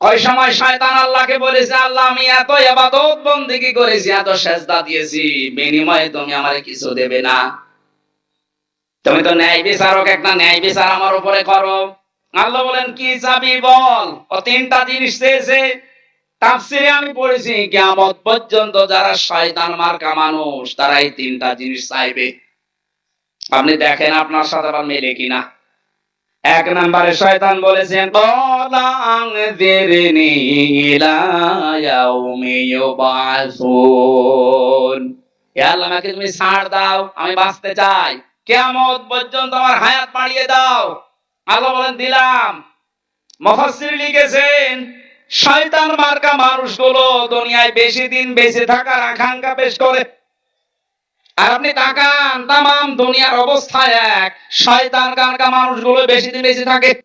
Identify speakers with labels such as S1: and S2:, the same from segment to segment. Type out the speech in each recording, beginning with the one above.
S1: ওই সময় শয়তান আল্লাহকে বলেছে, আল্লাহ, আমি এত এবাদত বন্দিগি করেছি, এত সেজদা দিয়েছি, বিনিময়ে তুমি আমারে কিছু দেবে না। তুমি তো ন্যায় বিচারক, একটা ন্যায় বিচার আমার উপরে করো। আল্লাহ বলেন, কি চাবি বল? ও তিনটা জিনিস চেয়েছে। তাফসিরে আমি পড়েছি, কিয়ামত পর্যন্ত যারা শয়তান মার্কা মানুষ তারা এই তিনটা জিনিস চাইবে। আপনি দেখেন আপনার সাথে আবার মেলে কিনা। এক নম্বরে শয়তান বলেছেন "ক্বালা আনযিরনি ইলা ইয়াউমি ইউবাসুন। হে আল্লাহ, আমাকে তুমি ছাড় দাও, আমি বাঁচতে চাই। কেমন পর্যন্ত আমার হায়াত বাড়িয়ে দাও। আলো বলেন, দিলাম। মুফাসসির লিখেছেন, শয়তান মার্কা মানুষগুলো দুনিয়ায় বেশি দিন বেঁচে থাকার আকাঙ্ক্ষা পেশ করে আর আপনি তাকান, তামাম দুনিয়ার অবস্থা এক। শয়তান কানকা মানুষগুলো বেশি দিন বেঁচে থাকে।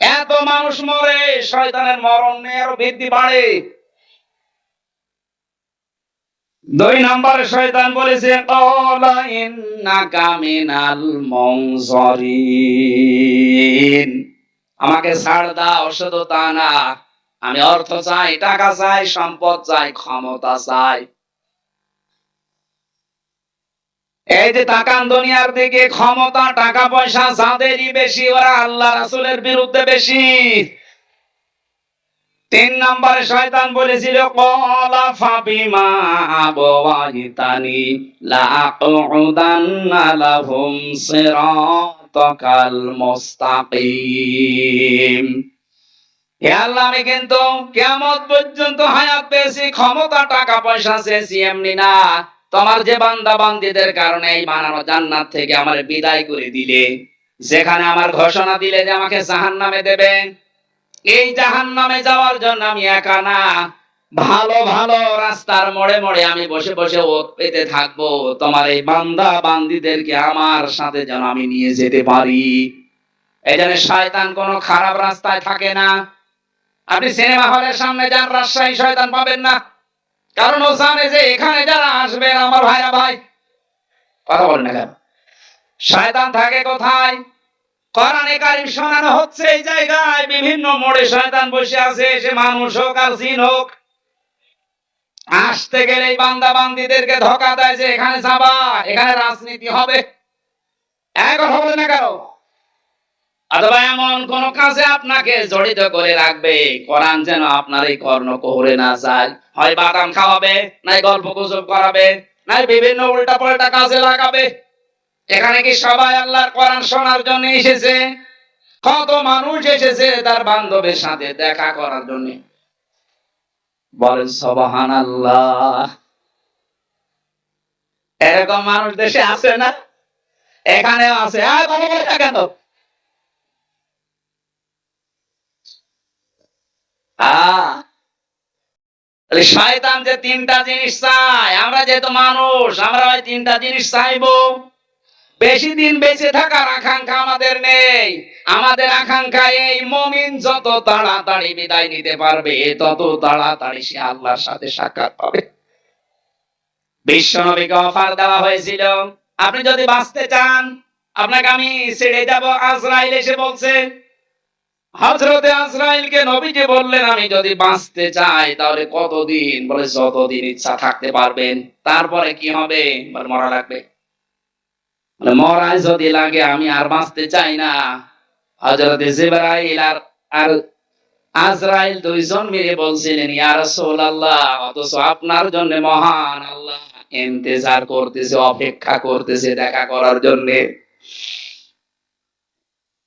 S1: এত মানুষ মরে, শয়তানের মরণ বৃদ্ধি বাড়ে। দুই শয়তান বলেছে "ক্বালা ইন্নাকা মিনাল মুনজারিন। আমাকে ছাড় দাও, শুধু তা না। আমি অর্থ চাই, টাকা চাই, সম্পদ চাই, ক্ষমতা চাই। এই যে তাকান দুনিয়ার দিকে, ক্ষমতা টাকা পয়সা যাদেরই বেশি, ওরা আল্লাহ রাসূলের বিরুদ্ধে বেশি। তিন নম্বরে শয়তান বলেছিল, কলা ফাবিমা আবওয়াইতানি লা আকুদান্না লাহুম সিরাতাকাল মুস্তাকিম। হে আল্লাহ, আমি কিন্তু কিয়ামত পর্যন্ত হায়াত পেয়েছি, ক্ষমতা টাকা পয়সা চেয়েছি, এমনি না। তোমার যে বান্দা বান্দিদের কারণে এই বানানো জান্নাত থেকে আমার বিদায় করে দিলে, যেখানে আমার ঘোষণা দিলে যে আমাকে জাহান নামে দেবে, এই জাহান নামে যাওয়ার জন্য আমি একা না, ভালো ভালো রাস্তার মোড়ে মোড়ে আমি বসে বসে ওত পেতে থাকব। তোমার এই বান্দা বান্দিদেরকে আমার সাথে যেন আমি নিয়ে যেতে পারি। এই জন্য শয়তান কোনো খারাপ রাস্তায় থাকে না। আপনি সিনেমা হলের সামনে যান, রাজশাহী শয়তান পাবেন না। কারণ জানে যে এখানে যারা আসবেন আমার ভাইরা ভাই, কথা বলেন না কেন? শয়তান থাকে কোথায়? কারিম শোনানো হচ্ছে এই জায়গায়, বিভিন্ন মোড়ে শয়তান বসে আছে, সে মানুষ হোক আর জিন হোক। আসতে গেলে এই বান্দা বান্দিদেরকে ধোকা দেয় যে এখানে যাবা, এখানে রাজনীতি হবে। এক কথা বলে না কেন? অথবা এমন কোন কাজে আপনাকে জড়িত করে রাখবে? কোরআন যেন আপনার এই কর্ণ কোহরে না যায়। হয় বাদাম খাওয়াবে, নাই গল্প গুজব করাবে, নাই বিভিন্ন উল্টা পাল্টা কাজে লাগাবে। এখানে কি সবাই আল্লাহর কোরআন শোনার জন্য এসেছে? কত মানুষ এসেছে তার বান্ধবের সাথে দেখা করার জন্য। বলেন সবাহান আল্লাহ এরকম মানুষ দেশে আছে না? এখানে আছে। আর কেন শয়তান যে তিনটা জিনিস চায়, আমরা যেহেতু মানুষ, আমরা ওই তিনটা জিনিস চাইব। বেশি দিন বেঁচে থাকার আকাঙ্ক্ষা আমাদের নেই। আমাদের আকাঙ্ক্ষা এই, মমিন যত তাড়াতাড়ি বিদায় নিতে পারবে, তত তাড়াতাড়ি সে আল্লাহর সাথে সাক্ষাৎ পাবে। বিশ্ব নবীকে অফার দেওয়া হয়েছিল, আপনি যদি বাঁচতে চান, আপনাকে আমি ছেড়ে যাব। আজরাইল এসে বলছে হজরতে আজরাইলকে নবীজি বললেন, আমি যদি বাঁচতে চাই, তাহলে কতদিন? বলে, যতদিন ইচ্ছা থাকতে পারবেন, তারপরে কি হবে? মরা লাগবে। যদি লাগে, আমি আর বাঁচতে চাই না। হজরতে আর আর আজরাইল দুইজন মিলে বলছিলেন, ইয়া রাসূলুল্লাহ, অথচ আপনার জন্য মহান আল্লাহ ইন্তজার করতেছে, অপেক্ষা করতেছে দেখা করার জন্যে।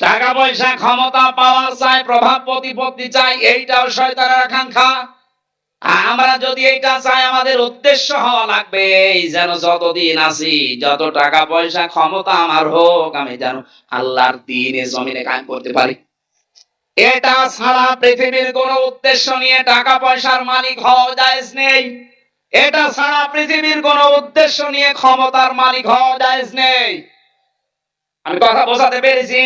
S1: টাকা পয়সা ক্ষমতা পাওয়ার চাই, প্রভাব, প্রতিপত্তি চাই, এইটাও শয়তানের আকাঙ্ক্ষা। আমরা যদি এইটা চাই, আমাদের উদ্দেশ্য হওয়া লাগবে, এই যেন যতদিন আছি, যত টাকা পয়সা ক্ষমতা আমার হোক, আমি যেন আল্লাহর দিনে জমিনে কায়েম করতে পারি। এটা ছাড়া পৃথিবীর কোনো উদ্দেশ্য নিয়ে টাকা পয়সার মালিক হওয়া জায়েজ নেই। এটা ছাড়া পৃথিবীর কোন উদ্দেশ্য নিয়ে ক্ষমতার মালিক হওয়া জায়েজ নেই। আমি কথা বোঝাতে পেরেছি?